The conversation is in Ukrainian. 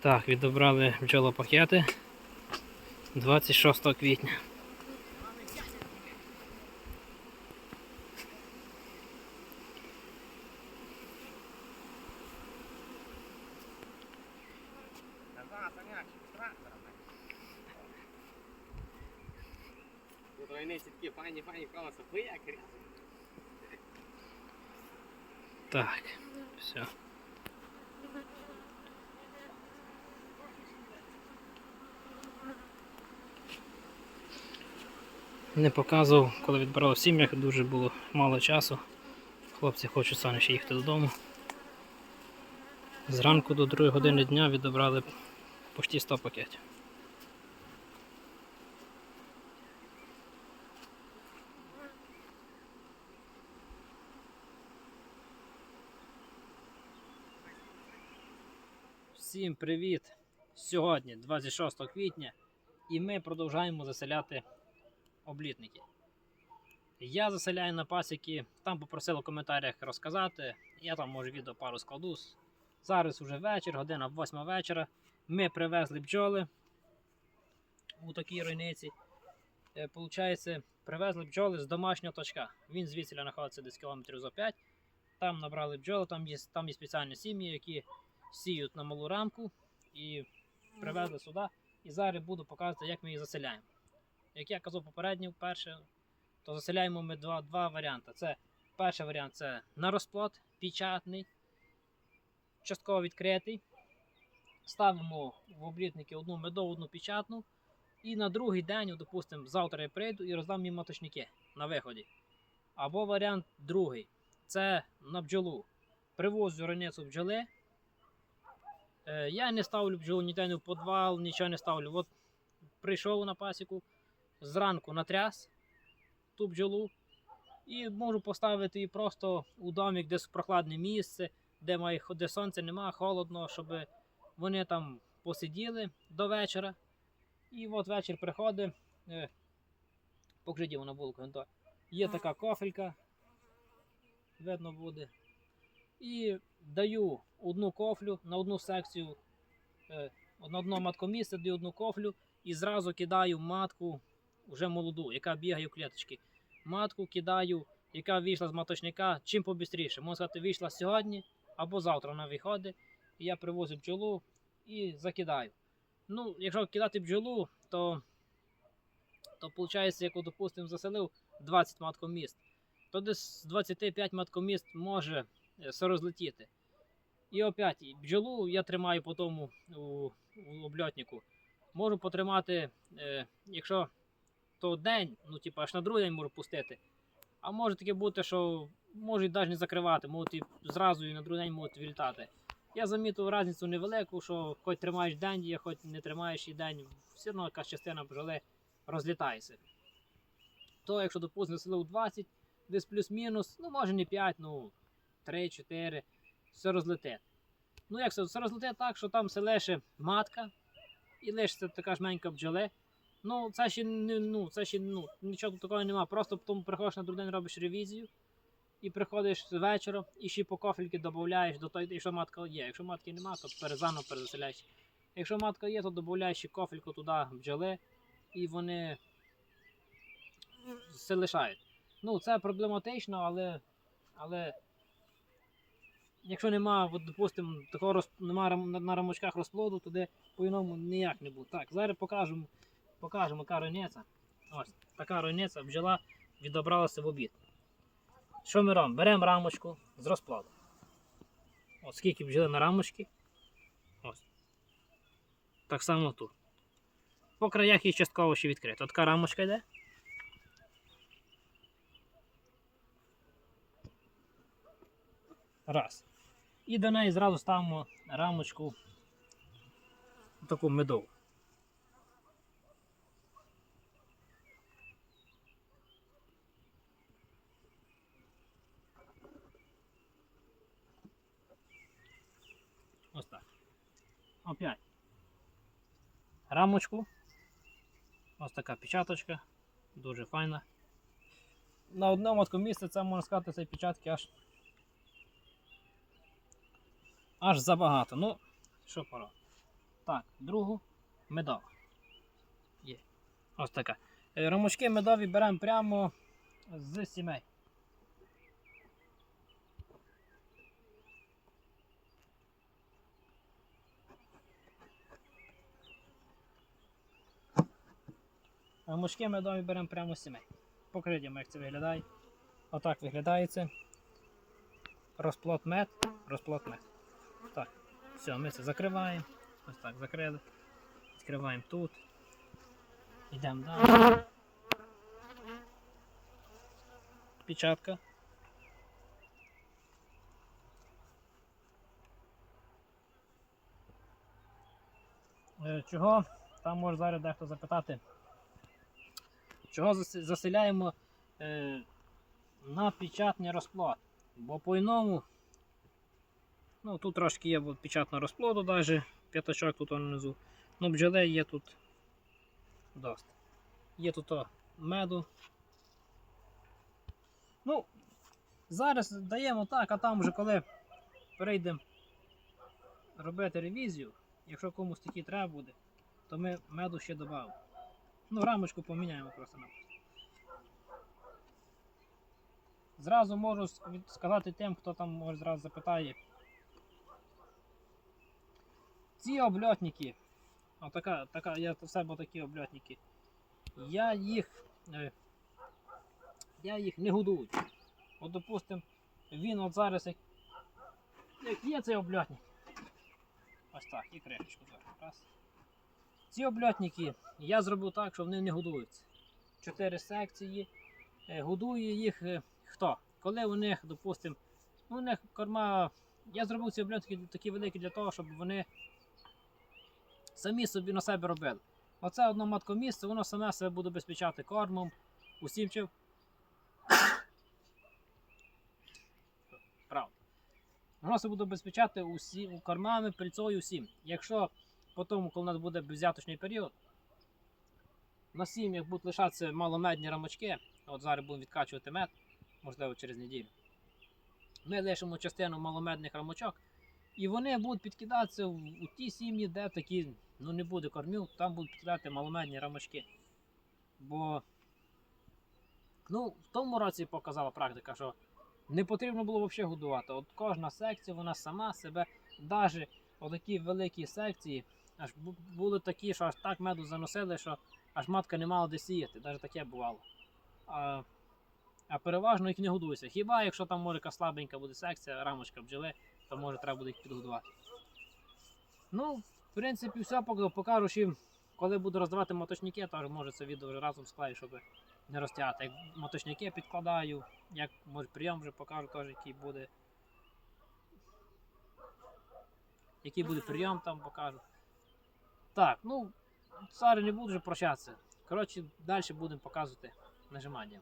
Так, відобрали бджолопакети 26 квітня. Такі файні, файні. Ви як. Так, все. Не показував, коли відбирав в сім'ях, дуже було мало часу. Хлопці хочуть самі ще їхати додому. Зранку до 2 години дня відібрали почти 100 пакетів. Всім привіт! Сьогодні 26 квітня і ми продовжуємо заселяти облітники. Я заселяю на пасіки, там попросили в коментарях розказати. Я там може відео пару складу. Зараз вже вечір, година 8 вечора. Ми привезли бджоли у такій ройниці. Е, Получається, привезли бджоли з домашнього точка. Він звідси знаходиться десь кілометрів за 5. Там набрали бджоли, там є, там є спеціальні сім'ї, які сіють на малу рамку і привезли сюди. І зараз буду показувати, як ми їх заселяємо. Як я казав попередньо, перше, то заселяємо ми два, два варіанти. Це перший варіант це на розплод, печатний, частково відкритий. Ставимо в облітники одну медову, одну печатну. І на другий день, допустимо, завтра я прийду і роздам їм маточники на виході. Або варіант другий це на бджолу. Привозю раницю бджоли. Е, Я не ставлю бджолу ніде не в подвал, нічого не ставлю. От прийшов на пасіку, зранку натряс ту бджолу. І можу поставити її просто у домик, в прохладне місце, де, має, де сонця нема, холодно, щоб вони там посиділи до вечора. І от вечір приходить. Е, його на булку. Є така кофелька, видно буде. І даю одну кофлю на одну секцію, е, на одно маткомісце даю одну кофлю і зразу кидаю матку вже молоду, яка бігає в клеточки. Матку кидаю, яка вийшла з маточника чим побістріше. Можна сказати, вийшла сьогодні або завтра вона виходить. І я привозю бджолу і закидаю. Ну, якщо кидати бджолу, то, то виходить, як, допустимо, заселив 20 маткоміст, то десь з 25 маткоміст може е, все розлетіти. І опять бджолу я тримаю по тому у, у обльотнику. Можу потримати, е, якщо то день, ну типу аж на другий день можу пустити. А може таке бути, що можуть навіть не закривати, можуть і зразу і на другий день можуть вилітати. Я замітив різницю невелику, що хоч тримаєш день, є, хоч не тримаєш і день, все одно якась частина бджоли розлітається. То, якщо допустимо, заселив 20, десь плюс-мінус, ну може не 5, ну 3-4, все розлетить. Ну як це, все розлетить так, що там все лише матка і лишиться така ж менька бджоли. Ну, це ще не ну, це ще ну, нічого тут такого немає. Просто потім приходиш на другий день, робиш ревізію і приходиш з вечора і ще по кофельки додаєш до той, якщо матка є. Якщо матки нема, то перезаново перезаселяєш. Якщо матка є, то додаєш ще кофельку туди бджоли і вони все лишають. Ну, це проблематично, але, але якщо нема, от, допустимо, такого роз, нема на, рамочках розплоду, тоді по-іному ніяк не буде. Так, зараз покажемо, покажемо яка ройниця. Ось, така ройниця, бджола відобралася в обід. Що ми робимо? Беремо рамочку з розплоду. От скільки бджоли на рамочці. Ось. Так само тут. По краях її частково ще відкрито. Така рамочка йде. Раз. І до неї зразу ставимо рамочку таку медову. Ось так. Опять. Рамочку. Ось така печаточка. Дуже файна. На одному таку місці це можна сказати, цієї печатки аж аж забагато. Ну, що пора. Так, другу медова. Є. Ось така. Е, Ромочки медові беремо прямо з сімей. Ромочки медові беремо прямо з сімей. Покридімо, як це виглядає. Отак виглядає це. Розплод мед, розплод мед. Так, все, ми це закриваємо. Ось так, закрили. Відкриваємо тут. Йдемо далі. Печатка. Е, Чого? Там може зараз дехто запитати. Чого заселяємо е, на печатний розплод? Бо по-іному, ну тут трошки є печатного розплоду, навіть п'ятачок тут внизу. Ну, бджолей є тут доста. Є тут о, меду. Ну, зараз даємо так, а там вже коли перейдемо робити ревізію, якщо комусь такі треба буде, то ми меду ще додамо. Ну, рамочку поміняємо просто напросто. Зразу можу сказати тим, хто там може зразу запитає. Ці обльотники, отака, така, я в себе такі обльотники. Я їх. е, Я їх не годую. От, допустим, він от зараз як, як є цей обльотник. Ось так, і кришечку зараз. Раз. Ці обльотники я зробив так, що вони не годуються. Чотири секції. Е, Годує їх е, хто? Коли у них, допустим, ну, у них корма. Я зробив ці обльотники такі великі для того, щоб вони самі собі на себе робили. Оце одно маткомісце, воно саме себе буде безпечати кормом, усім чим. Правда. Воно себе буде безпечати усім кормами, пильцою, усім. Якщо потім, коли у нас буде безвзяточний період, на сім'ях будуть лишатися маломедні рамочки, от зараз будемо відкачувати мед, можливо, через неділю. Ми лишимо частину маломедних рамочок, і вони будуть підкидатися в, у ті сім'ї, де такі ну, не буде кормів, там будуть підкидати маломедні рамочки. Бо ну, в тому році показала практика, що не потрібно було взагалі годувати. От кожна секція, вона сама себе, навіть отакі великі секції, аж були такі, що аж так меду заносили, що аж матка не мала де сіяти. Навіть таке бувало. А, а переважно їх не годується. Хіба якщо там може яка слабенька буде секція, рамочка бджоли, то може треба буде їх підгодувати. Ну, в принципі, все покажу, що коли буду роздавати моточники, то може це відео разом склаю, щоб не розтягати. Як моточники підкладаю, як може прийом вже покажу теж, який буде. Який буде прийом там покажу. Так, ну, зараз не буду вже прощатися. Коротше, далі будемо показувати нажимання.